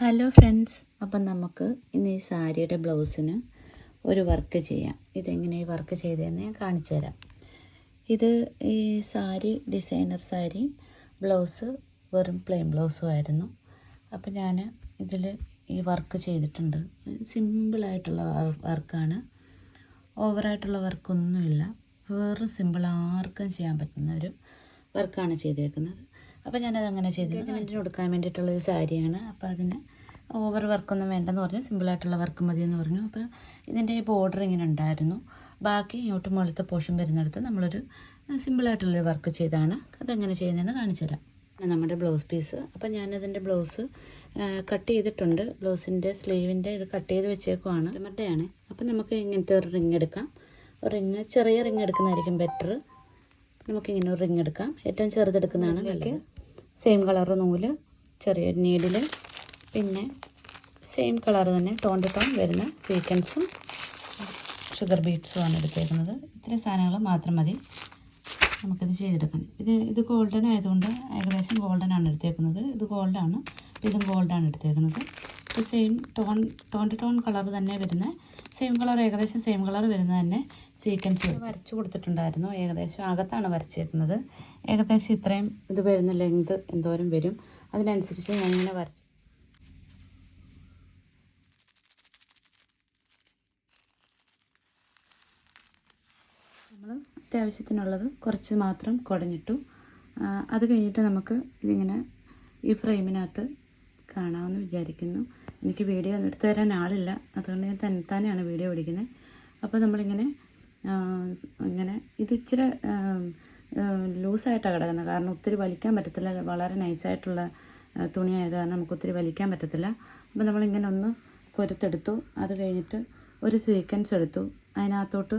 Hello friends അപ്പം നമുക്ക് ഇന്ന് ഈ സാരിയുടെ ബ്ലൗസിന് ഒരു വർക്ക് ചെയ്യാം. ഇതെങ്ങനെ ഈ വർക്ക് ചെയ്തതെന്ന് ഞാൻ കാണിച്ചു തരാം. ഇത് ഈ സാരി ഡിസൈനർ സാരിയും ബ്ലൗസ് വെറും പ്ലെയിൻ ബ്ലൗസും ആയിരുന്നു. അപ്പം ഞാൻ ഇതിൽ ഈ വർക്ക് ചെയ്തിട്ടുണ്ട്. സിമ്പിളായിട്ടുള്ള വർക്കാണ്. ഓവറായിട്ടുള്ള വർക്കൊന്നുമില്ല. വെറും സിമ്പിൾ ആർക്കും ചെയ്യാൻ പറ്റുന്ന ഒരു വർക്കാണ് ചെയ്തേക്കുന്നത്. അപ്പോൾ ഞാനത് അങ്ങനെ ചെയ്ത്. എൻഗേജ്മെന്റിന് കൊടുക്കാൻ വേണ്ടിയിട്ടുള്ളൊരു സാരിയാണ്. അപ്പോൾ അതിന് ഓവർ വർക്കൊന്നും വേണ്ടെന്ന് പറഞ്ഞു. സിമ്പിളായിട്ടുള്ള വർക്ക് മതി എന്ന് പറഞ്ഞു. അപ്പോൾ ഇതിന്റെ ബോർഡർ ഇങ്ങനെ ഉണ്ടായിരുന്നു. ബാക്കി ഇങ്ങോട്ട് മുകളിലത്തെ പോഷൻ വരുന്നിടത്ത് നമ്മളൊരു സിമ്പിളായിട്ടുള്ളൊരു വർക്ക് ചെയ്താണ്. അതെങ്ങനെ ചെയ്യുന്നതെന്ന് കാണിച്ചു തരാം. നമ്മുടെ ബ്ലൗസ് പീസ് അപ്പോൾ ഞാനതിന്റെ ബ്ലൗസ് കട്ട് ചെയ്തിട്ടുണ്ട്. ബ്ലൗസിന്റെ സ്ലീവിന്റെ ഇത് കട്ട് ചെയ്ത് വെച്ചേക്കുവാണ്. കസ്റ്റമറുടെയാണ് അപ്പോൾ നമുക്ക് ഇങ്ങനത്തെ ഒരു റിങ് എടുക്കാം. റിങ് ചെറിയ റിങ് എടുക്കുന്നതായിരിക്കും ബെറ്റർ നമുക്കിങ്ങനെ ഒരു റിങ് എടുക്കാം. ഏറ്റവും ചെറുതെടുക്കുന്നതാണ് നല്ലത്. സെയിം കളർ നൂൽ ചെറിയ നീഡിൽ പിന്നെ സെയിം കളർ തന്നെ ടോൺ ടു ടോൺ വരുന്ന സീക്വൻസും ഷുഗർ ബീഡ്സുമാണ് എടുത്തേക്കുന്നത്. ഇത്രയും സാധനങ്ങൾ മാത്രം മതി. നമുക്കിത് ചെയ്തെടുക്കാൻ ഇത് ഇത് ഗോൾഡൻ ആയതുകൊണ്ട് ഏകദേശം ഗോൾഡൻ ആണ് എടുത്തേക്കുന്നത്. ഇത് ഗോൾഡാണ് ഇതും ഗോൾഡാണ് എടുത്തേക്കുന്നത്. Same tone tone to tone colour തന്നെ വരുന്ന. സെയിം കളർ ഏകദേശം സെയിം കളർ വരുന്ന തന്നെ സീക്വൻസ് വരച്ചു കൊടുത്തിട്ടുണ്ടായിരുന്നു. ഏകദേശം അകത്താണ് വരച്ചിരുന്നത്. ഏകദേശം ഇത്രയും ഇത് വരുന്ന ലെങ്ത് എന്തോരം വരും. അതിനനുസരിച്ച് ഞാൻ ഇങ്ങനെ വരച്ചു നമ്മൾ അത്യാവശ്യത്തിനുള്ളത് കുറച്ച് മാത്രം കുടഞ്ഞിട്ടു. അത് കഴിഞ്ഞിട്ട് നമുക്ക് ഇതിങ്ങനെ ഈ ഫ്രെയിമിനകത്ത് കാണാമെന്ന് വിചാരിക്കുന്നു. എനിക്ക് വീഡിയോ ഒന്നും എടുത്തു തരാൻ ആളില്ല. അതുകൊണ്ട് ഞാൻ തന്നെ തന്നെയാണ് വീഡിയോ പിടിക്കുന്നത് അപ്പോൾ നമ്മളിങ്ങനെ ഇങ്ങനെ ഇത് ഇച്ചിരി ലൂസായിട്ടാണ് കിടക്കുന്നത് കാരണം ഒത്തിരി വലിക്കാൻ പറ്റത്തില്ല. വളരെ നൈസായിട്ടുള്ള തുണിയായത് കാരണം നമുക്ക് ഒത്തിരി വലിക്കാൻ പറ്റത്തില്ല. അപ്പോൾ നമ്മളിങ്ങനെ ഒന്ന് കൊരുത്തെടുത്തു അത് കഴിഞ്ഞിട്ട് ഒരു സീക്വൻസ് എടുത്തു. അതിനകത്തോട്ട്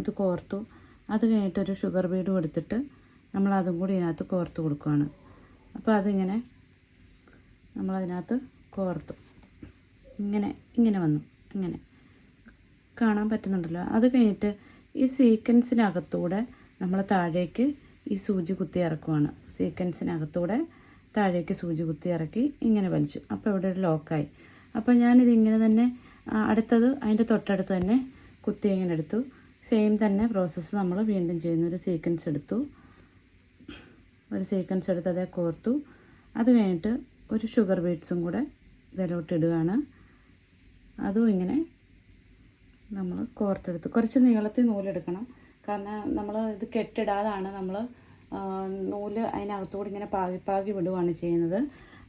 ഇത് കോർത്തു. അത് കഴിഞ്ഞിട്ട് ഒരു ഷുഗർ ബീഡ് എടുത്തിട്ട് നമ്മളതും കൂടി ഇതിനകത്ത് കോർത്ത് കൊടുക്കുകയാണ് അപ്പോൾ അതിങ്ങനെ നമ്മളതിനകത്ത് കോർത്തു. ഇങ്ങനെ ഇങ്ങനെ വന്നു. ഇങ്ങനെ. കാണാൻ പറ്റുന്നുണ്ടല്ലോ. അത് കഴിഞ്ഞിട്ട് ഈ സീക്വൻസിനകത്തൂടെ നമ്മൾ താഴേക്ക് ഈ സൂചി കുത്തി ഇറക്കുവാണ്. സീക്വൻസിനകത്തൂടെ താഴേക്ക് സൂചി കുത്തി ഇറക്കി ഇങ്ങനെ വലിച്ചു. അപ്പോൾ ഇവിടെ ഒരു ലോക്കായി. അപ്പോൾ ഞാനിത് ഇങ്ങനെ തന്നെ അടുത്തത് അതിന്റെ തൊട്ടടുത്ത് തന്നെ കുത്തി ഇങ്ങനെ എടുത്തു. സെയിം തന്നെ പ്രോസസ്സ് നമ്മൾ വീണ്ടും ചെയ്യുന്നു. ഒരു സീക്വൻസ് എടുത്തു. ഒരു സീക്വൻസ് എടുത്ത് അതേ കോർത്തു. അത് കഴിഞ്ഞിട്ട് ഒരു ഷുഗർ ബീഡ്സും കൂടെ ഇതിലോട്ടിടുകയാണ് അതും ഇങ്ങനെ നമ്മൾ കോർത്തെടുത്ത് കുറച്ച് നീളത്തിൽ നൂലെടുക്കണം. കാരണം നമ്മൾ ഇത് കെട്ടിടാതാണ് നമ്മൾ നൂൽ അതിനകത്തുകൂടി ഇങ്ങനെ പാകി പാകി വിടുകയാണ് ചെയ്യുന്നത്.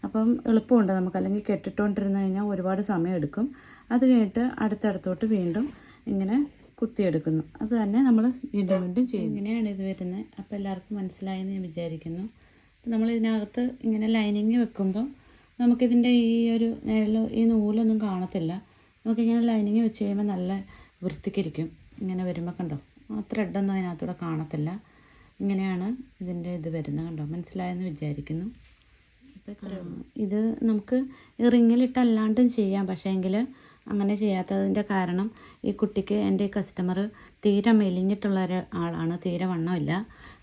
അപ്പം എളുപ്പമുണ്ട് നമുക്ക്. അല്ലെങ്കിൽ കെട്ടിട്ടുകൊണ്ടിരുന്ന് കഴിഞ്ഞാൽ ഒരുപാട് സമയം എടുക്കും. അത് കഴിഞ്ഞിട്ട് അടുത്തടുത്തോട്ട് വീണ്ടും ഇങ്ങനെ കുത്തിയെടുക്കുന്നു. അത് തന്നെ നമ്മൾ വീണ്ടും വീണ്ടും ചെയ്യും ഇങ്ങനെയാണ് ഇത് വരുന്നത്. അപ്പോൾ എല്ലാവർക്കും മനസ്സിലായെന്ന് ഞാൻ വിചാരിക്കുന്നു. നമ്മൾ ഇതിനകത്ത് ഇങ്ങനെ ലൈനിങ് വെക്കുമ്പോൾ നമുക്കിതിന്റെ ഈ ഒരു നിഴൽ ഈ നൂലൊന്നും കാണത്തില്ല. നമുക്കിങ്ങനെ ലൈനിങ് വെച്ച് കഴിയുമ്പോൾ നല്ല വൃത്തിക്കിരിക്കും. ഇങ്ങനെ വരുമ്പോൾ കണ്ടോ? ആ ത്രെഡൊന്നും അതിനകത്തൂടെ കാണത്തില്ല. ഇങ്ങനെയാണ് ഇതിന്റെ ഇത് വരുന്നത് കണ്ടോ? മനസ്സിലായെന്ന് വിചാരിക്കുന്നു. ഇത് നമുക്ക് റിങ്ങിലിട്ടല്ലാണ്ടും ചെയ്യാം. പക്ഷേ എങ്കിൽ അങ്ങനെ ചെയ്യാത്തതിന്റെ കാരണം ഈ കുട്ടിക്ക് എന്റെ കസ്റ്റമർ തീരെ മെലിഞ്ഞിട്ടുള്ള ആളാണ് തീരെ വണ്ണമില്ല.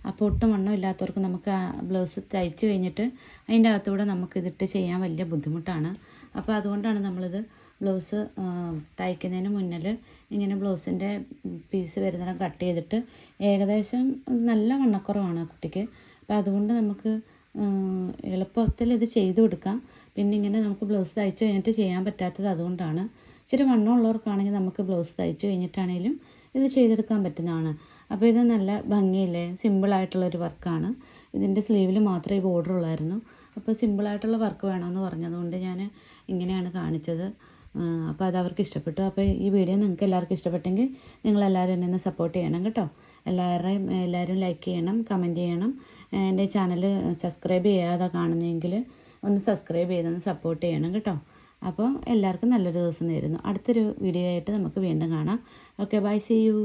അപ്പോൾ ഒട്ടും വണ്ണം ഇല്ലാത്തവർക്ക് നമുക്ക് ആ ബ്ലൗസ് തയ്ച്ച് കഴിഞ്ഞിട്ട് അതിന്റെ അകത്തൂടെ നമുക്ക് ഇതിട്ട് ചെയ്യാൻ വലിയ ബുദ്ധിമുട്ടാണ്. അപ്പോൾ അതുകൊണ്ടാണ് നമ്മളിത് ബ്ലൗസ് തയ്ക്കുന്നതിന് മുന്നിൽ ഇങ്ങനെ ബ്ലൗസിന്റെ പീസ് വരുന്നിടം കട്ട് ചെയ്തിട്ട് ഏകദേശം നല്ല വണ്ണക്കുറവാണ് കുട്ടിക്ക്. അപ്പോൾ അതുകൊണ്ട് നമുക്ക് എളുപ്പത്തിൽ ഇത് ചെയ്തു കൊടുക്കാം. പിന്നെ ഇങ്ങനെ നമുക്ക് ബ്ലൗസ് തയ്ച്ച് കഴിഞ്ഞിട്ട് ചെയ്യാൻ പറ്റാത്തത് അതുകൊണ്ടാണ്. ഇച്ചിരി വണ്ണമുള്ളവർക്കാണെങ്കിൽ നമുക്ക് ബ്ലൗസ് തയ്ച്ച് കഴിഞ്ഞിട്ടാണെങ്കിലും ഇത് ചെയ്തെടുക്കാൻ പറ്റുന്നതാണ്. അപ്പോൾ ഇത് നല്ല ഭംഗിയില്ലേ? സിമ്പിളായിട്ടുള്ളൊരു വർക്കാണ്. ഇതിന്റെ സ്ലീവിൽ മാത്രമേ ഈ ബോർഡർ ഉള്ളായിരുന്നു. അപ്പോൾ സിമ്പിളായിട്ടുള്ള വർക്ക് വേണമെന്ന് പറഞ്ഞതുകൊണ്ട് ഞാൻ ഇങ്ങനെയാണ് കാണിച്ചത്. അപ്പോൾ അത് അവർക്ക് ഇഷ്ടപ്പെട്ടു. അപ്പോൾ ഈ വീഡിയോ നിങ്ങൾക്ക് എല്ലാവർക്കും ഇഷ്ടപ്പെട്ടെങ്കിൽ നിങ്ങളെല്ലാവരും എന്നെ ഒന്ന് സപ്പോർട്ട് ചെയ്യണം കേട്ടോ. എല്ലാവരുടെയും എല്ലാവരും ലൈക്ക് ചെയ്യണം കമന്റ് ചെയ്യണം. എന്റെ ചാനൽ സബ്സ്ക്രൈബ് ചെയ്യാതെ കാണുന്നതെങ്കിൽ ഒന്ന് സബ്സ്ക്രൈബ് ചെയ്തൊന്ന് സപ്പോർട്ട് ചെയ്യണം കേട്ടോ. അപ്പോൾ എല്ലാവർക്കും നല്ലൊരു ദിവസം നേരുന്നു. അടുത്തൊരു വീഡിയോ ആയിട്ട് നമുക്ക് വീണ്ടും കാണാം. Okay bye C U